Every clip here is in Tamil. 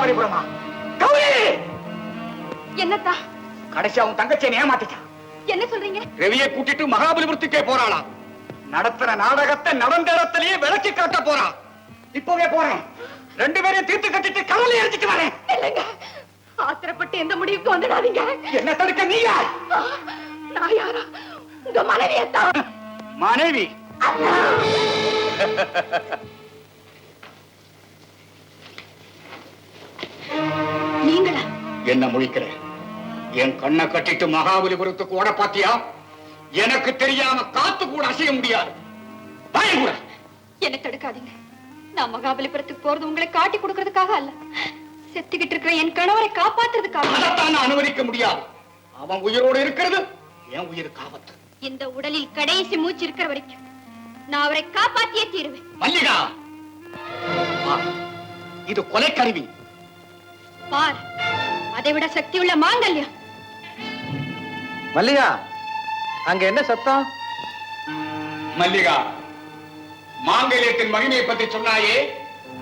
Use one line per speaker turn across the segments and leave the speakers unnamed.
மகாபலிபுரமா கௌரி!
என்னத்தா?
கடைசியா உன் தங்கச்சியை ஏமாத்திட்டான்
என்ன சொல்றீங்க?
ரவியை கூட்டிட்டு மகாபலிபுரத்துக்கே போறாளாம் நடத்துற நாடகத்தை நடந்த இடத்திலேயே விளக்கி காட்ட போறான் இப்பவே போறேன். ரெண்டு பேரையும் தீர்த்து கட்டிட்டு கடலை எடுத்துட்டு வரேன்.
இல்லைங்க. ஆத்திரப்பட்டு எந்த முடிவுக்கு வந்துடாதீங்க.
என்ன தடுக்க நீ யார்?
ஆ, நான் யாரா? உங்க மனைவியத்தான்
மனைவி. என்ன முழிக்கிற? என் கண்ணை கட்டிட்டு மகாபலிபுரத்துக்கு ஓட பாத்தியா எனக்கு தெரியாம காத்து கூட அசைய முடியாது. பயம் கூட
என்ன தடுக்காதீங்க. நான் மகாபலிபுரத்துக்கு போறது உங்களை காட்டி கொடுக்கறதுக்காக அல்ல. செத்துக்கிட்டு இருக்கிற என் கணவரை காப்பாத்துறதுக்காக.
அதைத்தான் அனுமதிக்க முடியாது. அவன் உயிரோடு இருக்கிறது என் உயிருக்கு ஆபத்து
இந்த உடலில் கடைசி மூச்சு இருக்கிற வரைக்கும் நான் அவரை காப்பாத்தியே தீருவேன்.
மல்லிகா. இது கொலைக்கருவி.
பார். அதை விட சக்தி உள்ள மாங்கல்யம்.
மல்லிகா அங்க என்ன சத்தம்?
மல்லிகா மாங்கல்யத்தின் மகிமையை பற்றி சொன்னாயே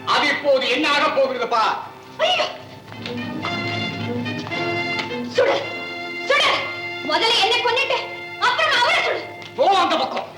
அது இப்போது என்ன ஆக போகிறது பா
ஐயோ! சுடு சுடு! முதல்ல என்ன கொன்னிட்டு அப்புறம் அவரை சுடு.
போ அந்த பக்கம்.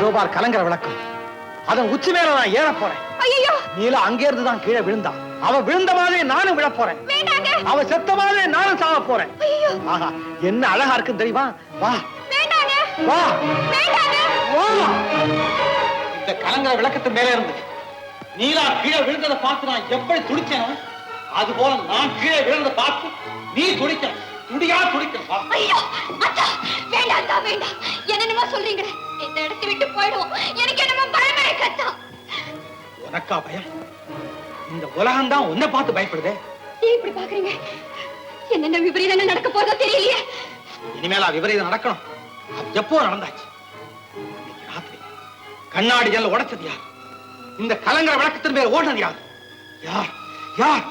அதோ பார் கலங்கர விளக்கம். அதன் உச்சி மேல நான் ஏற போறேன்.
ஐயோ
நீல அங்கே இருந்து தான் கீழே விழுந்தா. அவ விழுந்த மாதிரி நானும் விழ போறேன்.
வேண்டாங்க!
அவ செத்த மாதிரி நானும் சாக போறேன்.
ஐயோ
ஆஹா என்ன அழகா இருக்குன்னு தெரியுமா? வா.
வேண்டாங்க!
வா.
வேண்டாங்க!
வா. இந்த கலங்கர விளக்கத்து மேல இருந்து நீலா கீழே விழுந்ததை பார்த்து நான் எப்படி துடிச்சேனோ அது போல நான் கீழே விழுந்த பார்த்து நீ துடிக்க துடியா துடிக்க வா
ஐயோ அத்தா வேண்டாம் அத்தா வேண்டாம். என்னென்னமோ சொல்றீங்களே. இந்த இடத்தை விட்டு போயிடுவோம். எனக்கு என்னமோ பயமா இருக்கு அத்தா.
உனக்கா பயம்? இந்த உலகம் தான் உன்னை பார்த்து பயப்படுதே.
ஏன் இப்படி பாக்குறீங்க என்னென்ன விபரீதங்கள் நடக்க போறதோ தெரியலையே.
இனிமேலா விபரீதம் நடக்கணும். அது எப்போ நடந்தாச்சு? ராத்திரி. கண்ணாடி ஜல்ல உடைச்சது யார்? இந்த கலங்கர விளக்கத்தின் மேல் ஓடினது யார்? யார்? யார்?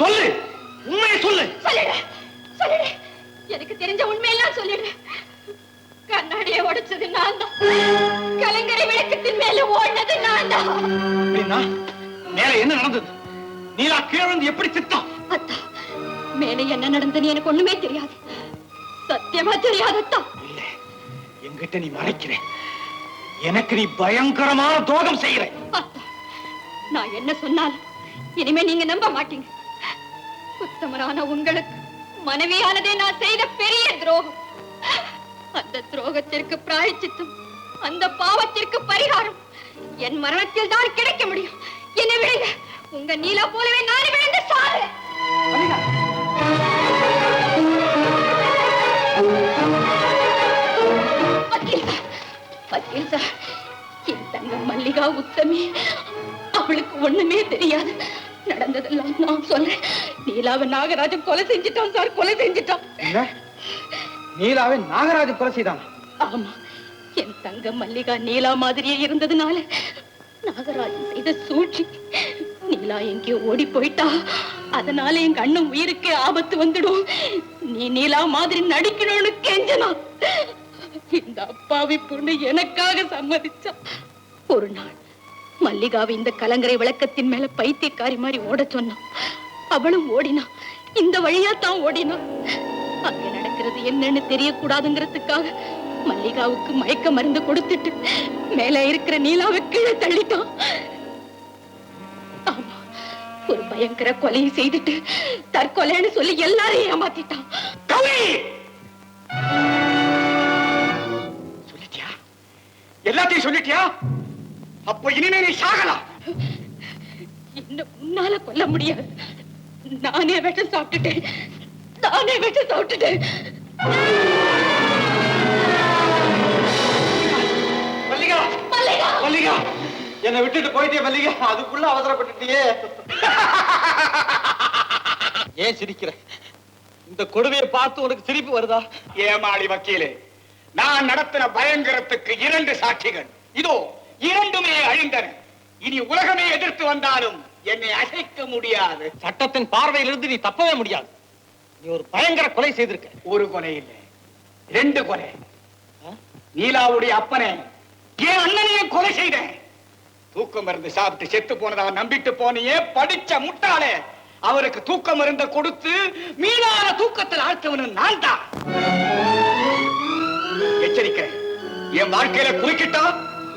சொல்லு. உண்மையை சொல்லு.
சொல்லிடு சொல்லிடு எனக்கு தெரிஞ்ச உண்மையெல்லாம் சொல்லிடு. கண்ணாடியை உடைச்சது நான் தான். கலங்கரை விளக்கத்தின் மேல ஓடினது நான் தான்.
மேல என்ன நடந்தது? நீலா கீழே விழுந்து எப்படி சித்தம்?
அத்தா மேலே என்ன நடந்ததுன்னு எனக்கு ஒண்ணுமே தெரியாது. சத்தியமா தெரியாது அத்தா.
இல்ல என்கிட்ட நீ மறைக்கிற. எனக்கு நீ பயங்கரமான துரோகம்
அத்தா நான் என்ன சொன்னாலும் இனிமே நீங்க நம்ப மாட்டீங்க. உத்தமரான உங்களுக்கு மனைவியானதே நான் செய்த பெரிய துரோகம். அந்த துரோகத்திற்கு பிராயச்சித்தம் அந்த பாவத்திற்கு பரிகாரம். என் மரணத்தில் தான் கிடைக்க முடியும். என்ன விடுங்க. உங்க நீலா போலவே நான் விழுந்து சாரு என் தங்க மல்லிகா உத்தமி. அவளுக்கு ஒண்ணுமே தெரியாது. நடந்ததெல்லாம் நான் சொல்றேன். நீலாவை நாகராஜன் கொலை செஞ்சிட்டான் சார் கொலை செஞ்சிட்டான்.
நீலாவை நாகராஜ கொலை செய்தானா?
ஆமா. என் தங்க மல்லிகா நீலா மாதிரியே இருந்ததுனால நாகராஜன் செய்த சூழ்ச்சி நீலா எங்கேயோ ஓடி போயிட்டா? அதனால எங்க அண்ணன் உயிருக்கு ஆபத்து வந்துடும். நீ நீலா மாதிரி நடிக்கணும்னு கெஞ்சனா? இந்த அப்பாவி பொண்ணு எனக்காக சம்மதிச்சா? ஒரு நாள் மல்லிகாவை இந்த கலங்கரை விளக்கத்தின் மேல பைத்தியக்காரி மாதிரி ஓட சொன்னான். அவளும் ஓடினா இந்த வழியா தான் ஓடினா. அங்க நடக்கிறது என்னன்னு தெரியக்கூடாதுங்கிறதுக்காக மல்லிகாவுக்கு மயக்க மருந்து கொடுத்துட்டு மேல இருக்கிற நீலாவை கீழே தள்ளிட்டான். ஆமா ஒரு பயங்கர கொலையை செய்துட்டு தற்கொலைன்னு சொல்லி எல்லாரையும் ஏமாத்திட்டான்.
சொல்லிட்டியா? எல்லாத்தையும் சொல்லிட்டியா? அப்போ இனிமே நீ சாகலாம்.
என்ன உன்னால கொல்ல முடியாது. நானே விஷம் சாப்பிட்டுட்டேன். நானே விஷம் சாப்பிட்டுட்டேன்.
மல்லிகா!
மல்லிகா!
மல்லிகா! என்னை விட்டுட்டு போயிட்டே மல்லிகா. அதுக்குள்ள அவசரப்பட்டுட்டியே. ஏன் சிரிக்கிற? இந்த கொடுமையை பார்த்து உனக்கு சிரிப்பு வருதா?
ஏமாளி வக்கீலே? நான் நடத்தின பயங்கரத்துக்கு இரண்டு சாட்சிகள். இதோ இரண்டுமே அழிந்தன. இனி உலகமே எதிர்த்து வந்தாலும் என்னை அசைக்க முடியாது.
சட்டத்தின் பார்வையிலிருந்து நீ தப்பவே முடியாது. நீ ஒரு பயங்கர கொலை செய்திருக்க.
ஒரு கொலை இல்லை. ரெண்டு கொலை. நீலாவுடைய அப்பனை என் அண்ணனையும் கொலை செய்தேன். தூக்கம் மருந்து சாப்பிட்டு செத்து போனதா நம்பிட்டு போனியே படிச்ச முட்டாளே. அவருக்கு தூக்க மருந்த கொடுத்து மீனான தூக்கத்தில் ஆழ்த்தவனு நான் தான். எச்சரிக்கிறேன். என் வாழ்க்கையில குறுக்கிட்டா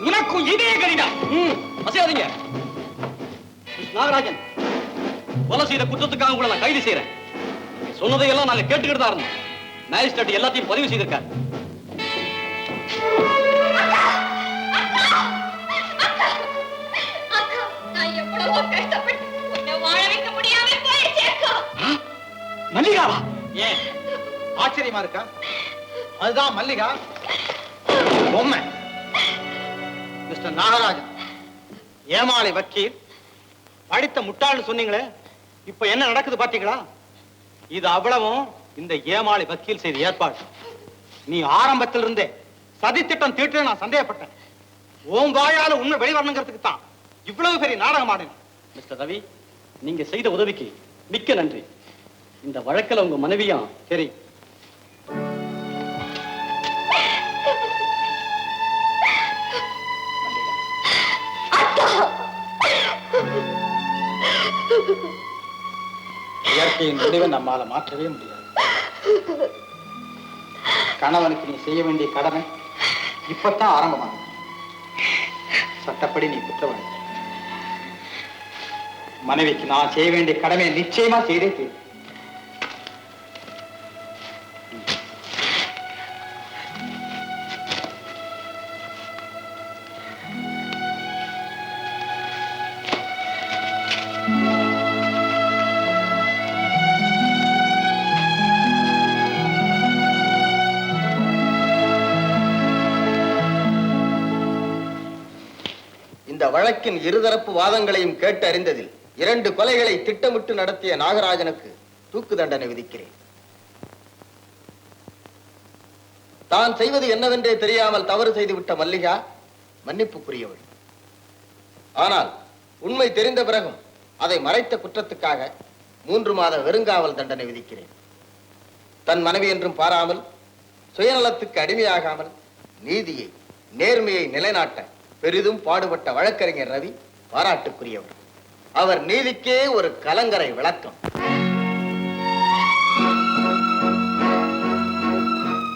உனக்கும் இதே கடிதம்.
ம், அசையாதீங்க. நாகராஜன். கொலை செய்த குற்றத்துக்காக உங்களை நான் கைது செய்யறேன் நீங்க சொன்னதையெல்லாம் நாங்க கேட்டுக்கிட்டு தான் இருந்தோம். மேஜிஸ்ட்ரேட் எல்லாத்தையும் பதிவு செய்திருக்காரு.
மல்லிகாவா?
ஏன்? ஆச்சரியமா இருக்கா? அதுதான் மல்லிகா. பொம்மை. மிஸ்டர் நாகராஜன். ஏமாளி வக்கீல். படித்த முட்டாள்னு சொன்னீங்களே இப்ப என்ன நடக்குது பாத்தீங்களா? இது அவ்வளவும் இந்த ஏமாளி வக்கீல் செய்த ஏற்பாடு. நீ ஆரம்பத்தில் இருந்தே சதித்திட்டம் தீட்டு நான் சந்தேகப்பட்டேன். உன் வாயால உண்மை வெளிவரணுங்கிறதுக்கு தான் இவ்வளவு பெரிய நாடகம் ஆடினேன். மிஸ்டர் ரவி நீங்க செய்த உதவிக்கு மிக்க நன்றி. இந்த வழக்குல உங்க மனைவியும் சரி வாழ்க்கையின் முடிவை நம்மால மாற்றவே முடியாது. கணவனுக்கு நீ செய்ய வேண்டிய கடமை இப்பத்தான் ஆரம்பமாகும் சட்டப்படி நீ குற்றவாளி. மனைவிக்கு நான் செய்ய வேண்டிய கடமையை நிச்சயமா செய்தே தீர்வு
வழக்கின் இருதரப்பு வாதங்களையும் கேட்டு அறிந்ததில் இரண்டு கொலைகளை திட்டமிட்டு நடத்திய நாகராஜனுக்கு தூக்கு தண்டனை விதிக்கிறேன். தான் செய்வது என்னவென்றே தெரியாமல் தவறு செய்துவிட்ட மல்லிகா மன்னிப்புக்குரியவள். ஆனால் உண்மை தெரிந்த பிறகும் அதை மறைத்த குற்றத்துக்காக மூன்று மாத வெறுங்காவல் தண்டனை விதிக்கிறேன். தன் மனைவி என்றும் பாராமல் சுயநலத்துக்கு அடிமையாகாமல் நீதியை நேர்மையை நிலைநாட்ட பெரிதும் பாடுபட்ட வழக்கறிஞர் ரவி பாராட்டுக்குரியவர். அவர் நீதிக்கே ஒரு கலங்கரை விளக்கம்.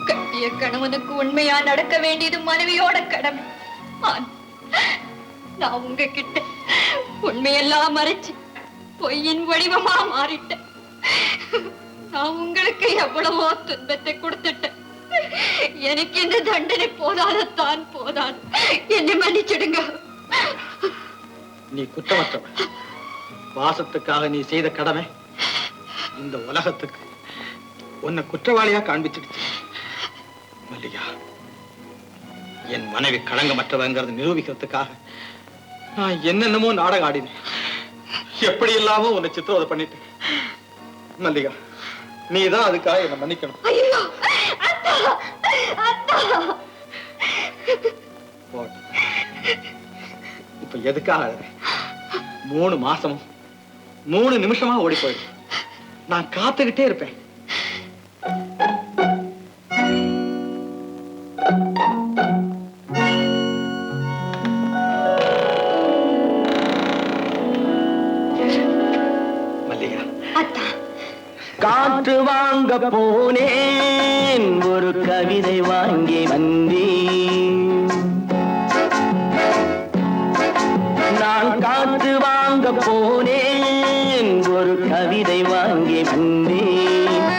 கட்டிய கணவனுக்கு உண்மையா நடக்க வேண்டியது மனைவியோட கடமை. நான் உங்ககிட்ட உண்மையெல்லாம் மறைச்சு பொய்யின் வடிவமா மாறிட்டேன். நான் உங்களுக்கு எவ்வளவோ துன்பத்தை கொடுத்துட்டேன். எனக்கு இந்த தண்டனை போதாதத்தான் போதான். என்னை மன்னிச்சிடுங்க
நீ குற்றமற்றவள் பாசத்துக்காக நீ செய்த கடமை இந்த உலகத்துக்கு உன்னை குற்றவாளியா காண்பிச்சிடுச்சு. மல்லிகா என் மனைவி களங்கமற்றவங்கிறத நிரூபிக்கிறதுக்காக நான் என்னென்னமோ நாடகம் ஆடினேன். எப்படி இல்லாம உன்னை சித்திரவதை பண்ணிட்டேன். மல்லிகா நீ தான் அதுக்காக என்னை மன்னிக்கணும். போகட்டும். இப்ப எதுக்காக? மூணு மாசமும் மூணு நிமிஷமா ஓடி போயிடும் நான் காத்துக்கிட்டே இருப்பேன்.
காற்று வாங்க போனேன் ஒரு கவிதை வாங்கி வந்தேன். காற்று